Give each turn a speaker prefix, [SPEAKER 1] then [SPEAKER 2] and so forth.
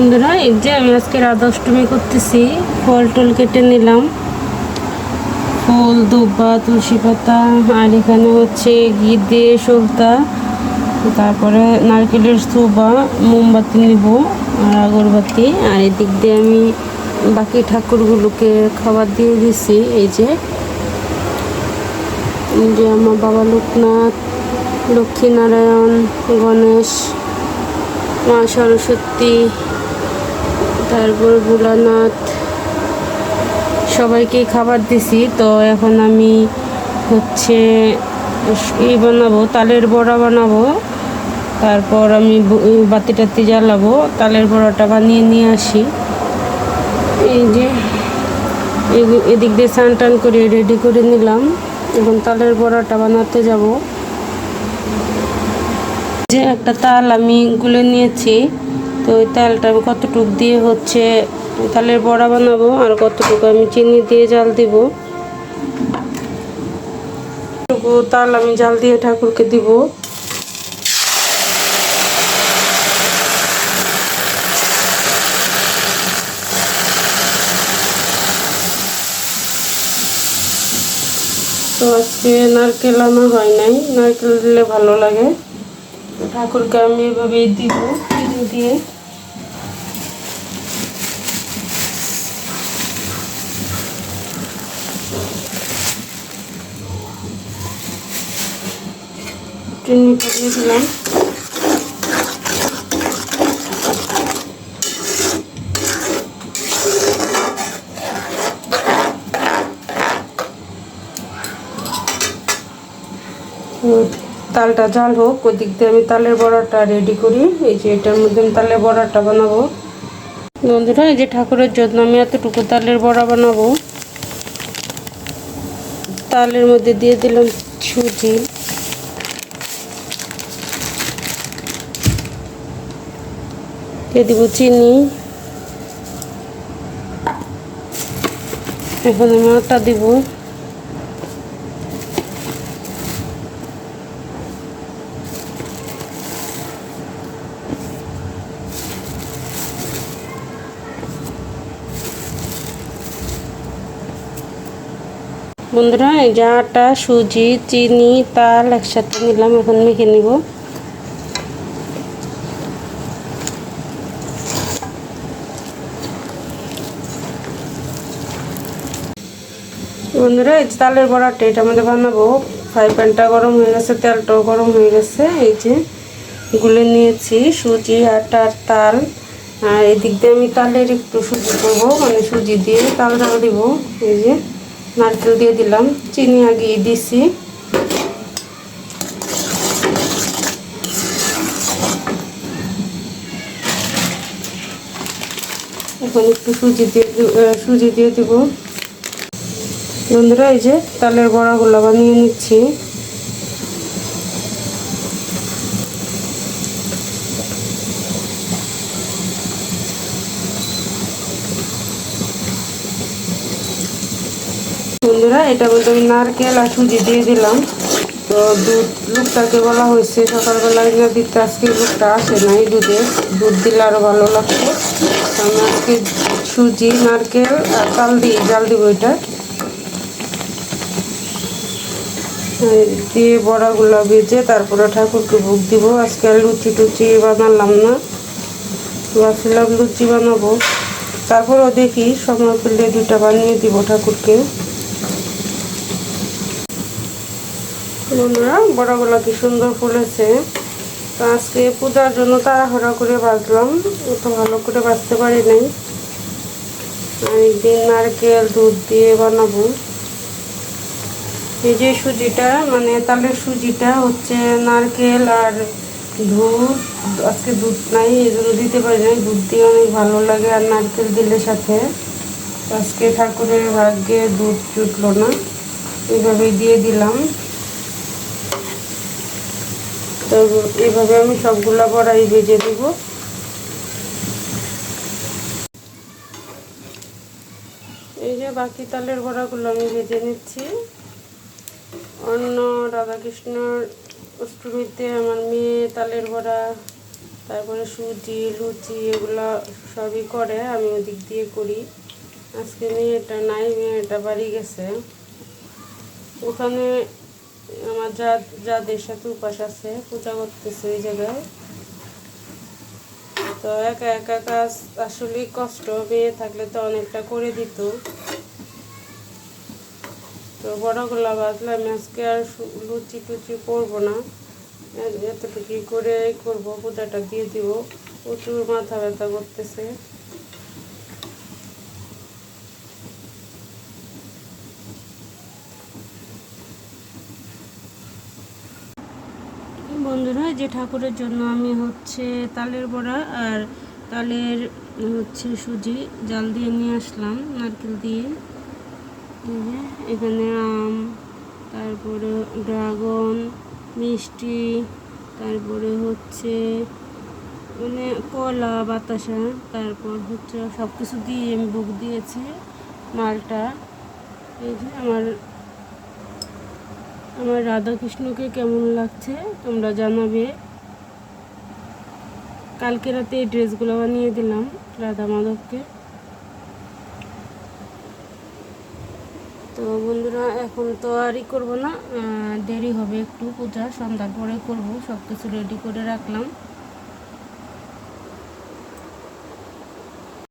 [SPEAKER 1] বন্ধুরা, এই যে আমি আজকে রাধা অষ্টমী করতেছি, ফল টল কেটে নিলাম। ফুল দুব্বা তুলসী পাতা, আর এখানে হচ্ছে ঘি দিয়ে সলতা তারপরে নারকেলের সুবা মোমবাতি নিব, আর আগরবাতি। আর এদিক দিয়ে আমি বাকি ঠাকুরগুলোকে খাবার দিয়ে দিছি, এই যে। যে আমার বাবা লোকনাথ, লক্ষ্মীনারায়ণ, গণেশ, মা সরস্বতী তারপর ভোলানাথ, সবাইকে খাবার দিছি। তো এখন আমি হচ্ছে ই বানাবো, তালের বড়া বানাবো। তারপর আমি বাতি টাতি জ্বালাবো, তালের বড়াটা বানিয়ে নিয়ে আসি। এই যে এদিক দিয়ে স্নান টান করে রেডি করে নিলাম। এখন তালের বড়াটা বানাতে যাব। যে একটা তাল আমি গুলে নিয়েছি। তো ওই তালটা আমি কতটুক দিয়ে হচ্ছে তালের বড়া বানাবো আর কতটুকু আমি চিনি দিয়ে জাল দিব। টুকু তাল আমি জাল দিয়ে ঠাকুরকে দিব। তো আজকে নারকেল আনা হয় নাই, নারকেল দিলে ভালো লাগে। ঠাকুরকে আমি এভাবেই দিব, চিনি দিয়ে। চিনিটা দিয়ে দিলাম তালটা জাল হোক, ওদিক দিয়ে আমি তালের বড়াটা রেডি করি। এই যে এটার মধ্যে আমি তালের বড়াটা বানাবো। বন্ধুরা, এই যে ঠাকুরের জন্য আমি এতটুকু তালের বড়া বানাবো। তালের মধ্যে দিয়ে দিলাম সুজি। দিয়ে দিব চিনি। এখন আমি আটা দিব। বন্ধুরা, এই যে আটা, সুজি, চিনি, তাল একসাথে নিলাম, এখন মেখে নিব। বন্ধুরা, এই যে তালের বড়াটা, এটা আমাদের বানাবো। ফ্রাই প্যানটা গরম হয়ে গেছে, তেলটাও গরম হয়ে গেছে। এই যে গুলে নিয়েছি সুজি আটা আর তাল। আর এদিক দিয়ে আমি তালের একটু সুজি করব মানে সুজি দিয়ে তালটা দিব। এই যে নারকেল দিয়ে দিলাম, চিনি আগে দিছি। এখন একটু সুজি দিয়ে সুজি দিয়ে দিব। বন্ধুরা, এই যে তালের বড়াগুলো বানিয়ে নিচ্ছি। বন্ধুরা, এটা বলতে আমি নারকেল আর সুজি দিয়ে দিলাম। তো দুধ লুকটাকে বলা হয়েছে সকালবেলায় না দিতে আজকে লুকটা আসে নাই দুধে। দুধ দিলে আরও ভালো লাগতো তো আমি আজকে সুজি, নারকেল আর তাল দিয়ে জাল দিব এটা এই দিয়ে বড়াগুলো ভেজে তারপরে ঠাকুরকে ভোগ দিব। আজকে আর লুচি টুচি বানালাম না। ভাবছিলাম লুচি বানাবো। তারপরেও দেখি সময় পেলে দুটা বানিয়ে দিব ঠাকুরকে। বন্ধুরা বড়াগুলো কি সুন্দর ফুলেছে। তো আজকে পূজার জন্য তাড়াহুড়া করে বাজলাম অত ভালো করে বাজতে পারি নাই। আর একদিন নারকেল দুধ দিয়ে বানাবো। এই যে সুজিটা মানে তালের সুজিটা হচ্ছে নারকেল আর দুধ। আজকে দুধ নাই, এই জন্য দিতে পারি না দুধ দিয়ে অনেক ভালো লাগে আর নারকেল দিলে সাথে। আজকে ঠাকুরের ভাগ্যে দুধ জুটলো না এইভাবেই দিয়ে দিলাম। তো এইভাবে আমি সবগুলো বড়াই ভেজে দেবো। এই যে বাকি তালের বড়াগুলো আমি ভেজে নিচ্ছি। অন্য রাধাকৃষ্ণর অষ্টমীতে আমার মেয়ে তালের বড়া, তারপরে সুজি, লুচি এগুলো সবই করে, আমি ওদিক দিয়ে করি। আজকে মেয়েটা নাই, মেয়েটা বাড়ি গেছে। ওখানে আমার যা, যাদের সাথে উপাস আছে, পূজা করতেছে ওই জায়গায়। তো একা একা কাজ আসলেই কষ্ট, মেয়ে থাকলে তো অনেকটা করে দিত। তো বড় বড়গুলা বাজলাম আজকে আর লুচি টুচি করব না। এ- এতটুকুই করে করব পূজাটা দিয়ে দিব। প্রচুর মাথা ব্যথা করতেছে। বন্ধুরা যে ঠাকুরের জন্য আমি হচ্ছে তালের বড়া আর তালের হচ্ছে সুজি, জাল দিয়ে নিয়ে আসলাম, নারকেল দিয়ে। এখানে আম, তারপরে ড্রাগন, মিষ্টি, তারপরে হচ্ছে মানে কলা, বাতাসা, তারপর হচ্ছে সব কিছু দিয়ে আমি বুক দিয়েছি, মালটা। এই যে আমার আমার রাধাকৃষ্ণকে কেমন লাগছে তোমরা জানাবে। কালকে রাতে এই ড্রেসগুলো বানিয়ে দিলাম রাধা মাধবকে তো বন্ধুরা, এখন তো আর ই করব না দেরি হবে একটু, পূজা, সন্ধ্যার পরে করব সব কিছু রেডি করে রাখলাম।